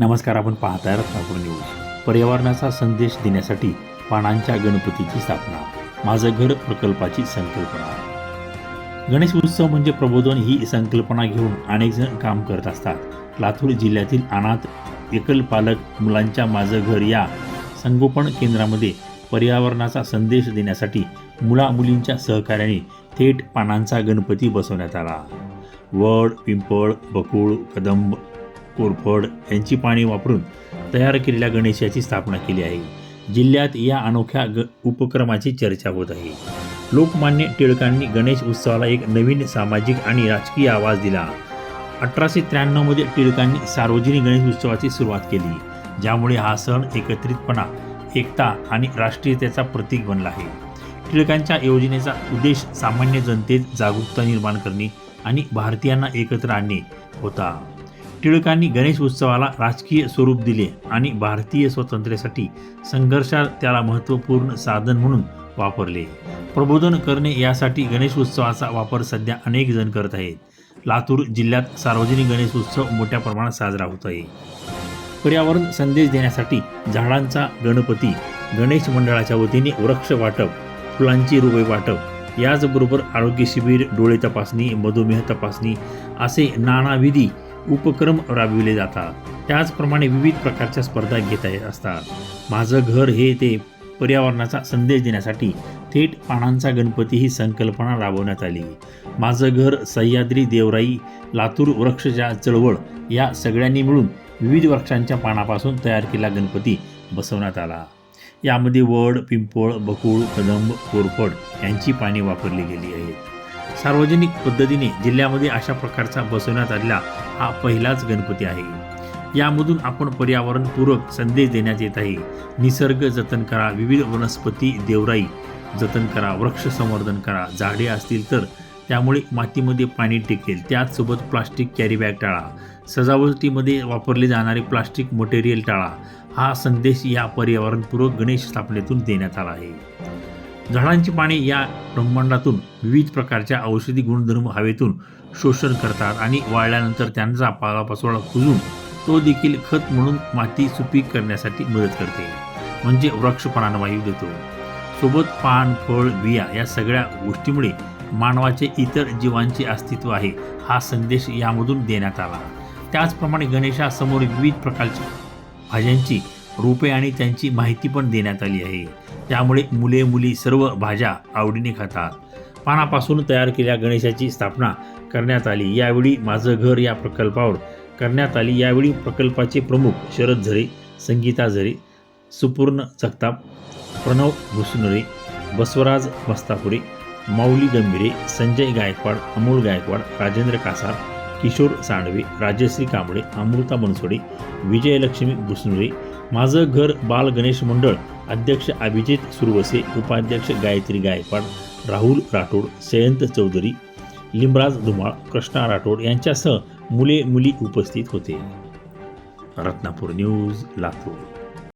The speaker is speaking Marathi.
नमस्कार आपण पाहताय रत्नापूर न्यूज. पर्यावरणाचा संदेश देण्यासाठी पानांच्या गणपतीची स्थापना. माझं घर प्रकल्पाची संकल्पना. गणेश उत्सव म्हणजे प्रबोधन ही संकल्पना घेऊन अनेक जण काम करत असतात. लातूर जिल्ह्यातील अनाथ एकल पालक मुलांच्या माझं घर या संगोपन केंद्रामध्ये पर्यावरणाचा संदेश देण्यासाठी मुला मुलींच्या सहकार्याने थेट पानांचा गणपती बसवण्यात आला. वड पिंपळ बकुळ कदंब कोरफड यांची पाणी वापरून तयार केलेल्या गणेशाची स्थापना केली आहे. जिल्ह्यात या अनोख्या ग उपक्रमाची चर्चा होत आहे. लोकमान्य टिळकांनी गणेश उत्सवाला एक नवीन सामाजिक आणि राजकीय आवाज दिला. अठराशे त्र्याण्णवमध्ये टिळकांनी सार्वजनिक गणेश उत्सवाची सुरुवात केली ज्यामुळे हा सण एकत्रितपणा एकता आणि राष्ट्रीयतेचा प्रतीक बनला आहे. टिळकांच्या योजनेचा उद्देश सामान्य जनतेत जागरूकता निर्माण करणे आणि भारतीयांना एकत्र आणणे होता. टिळकांनी गणेश उत्सवाला राजकीय स्वरूप दिले आणि भारतीय स्वातंत्र्यासाठी संघर्षात त्याला महत्त्वपूर्ण साधन म्हणून वापरले. प्रबोधन करणे यासाठी गणेश उत्सवाचा वापर सध्या अनेक जण करत आहेत. लातूर जिल्ह्यात सार्वजनिक गणेश उत्सव मोठ्या प्रमाणात साजरा होत आहे. पर्यावरण संदेश देण्यासाठी झाडांचा गणपती गणेश मंडळाच्या वतीने वृक्ष वाटप फुलांची रोपे वाटप याचबरोबर आरोग्य शिबिर डोळे तपासणी मधुमेह तपासणी असे नानाविधी उपक्रम राबविले जातात. त्याचप्रमाणे विविध प्रकारच्या स्पर्धा घेता येत असतात. माझं घर हे ते पर्यावरणाचा संदेश देण्यासाठी थेट पानांचा गणपती ही संकल्पना राबवण्यात आली. माझं घर सह्याद्री देवराई लातूर वृक्षच्या चळवळ या सगळ्यांनी मिळून विविध वृक्षांच्या पानापासून तयार केलेला गणपती बसवण्यात आला. यामध्ये वड पिंपळ बकुळ कदंब कोरफड यांची पाने वापरली गेली आहेत. सार्वजनिक पद्धतीने जिल्ह्यामध्ये अशा प्रकारचा बसवण्यात आलेला हा पहिलाच गणपती आहे. यामधून आपण पर्यावरणपूरक संदेश देण्यात येत आहे. निसर्ग जतन करा विविध वनस्पती देवराई जतन करा वृक्ष संवर्धन करा झाडे असतील तर. त्यामुळे मातीमध्ये पाणी टिकेल. त्याचसोबत प्लास्टिक कॅरी बॅग टाळा. सजावटीमध्ये वापरले जाणारे प्लास्टिक मटेरियल टाळा. हा संदेश या पर्यावरणपूरक गणेश स्थापनेतून देण्यात आला आहे. झाडांची पाने या ब्रह्मांडातून विविध प्रकारच्या औषधी गुणधर्म हवेतून शोषण करतात आणि वाळल्यानंतर त्यांचा पालापाचोळा कुजून तो देखील खत म्हणून माती सुपीक करण्यासाठी मदत करते. म्हणजे वृक्ष प्राणवायू देतो. सोबत पान फळ बिया या सगळ्या गोष्टीमुळे मानवाचे इतर जीवांचे अस्तित्व आहे हा संदेश यामधून देण्यात आला. त्याचप्रमाणे गणेशासमोर विविध प्रकारच्या भाज्यांची रोपे आणि त्यांची माहिती पण देण्यात आली आहे. त्यामुळे मुले मुली सर्व भाज्या आवडीने खातात. पानापासून तयार केलेल्या गणेशाची स्थापना करण्यात आली. यावेळी माझं घर या प्रकल्पावर करण्यात आली. यावेळी प्रकल्पाचे प्रमुख शरद झरे संगीता झरे सुपूर्ण जगताप प्रणव भुसनरे बसवराज मस्तापुरे माऊली गंभीरे संजय गायकवाड अमोल गायकवाड राजेंद्र कासार किशोर सांडवे राजश्री कांबळे अमृता बनसोडे विजयलक्ष्मी भुसनुरे माझं घर बाल गणेश मंडळ अध्यक्ष अभिजित सुरवसे उपाध्यक्ष गायत्री गायकवाड राहुल राठोड जयंत चौधरी लिंबराज धुमाळ कृष्णा राठोड यांच्यासह मुले मुली उपस्थित होते. रत्नापूर न्यूज लातूर.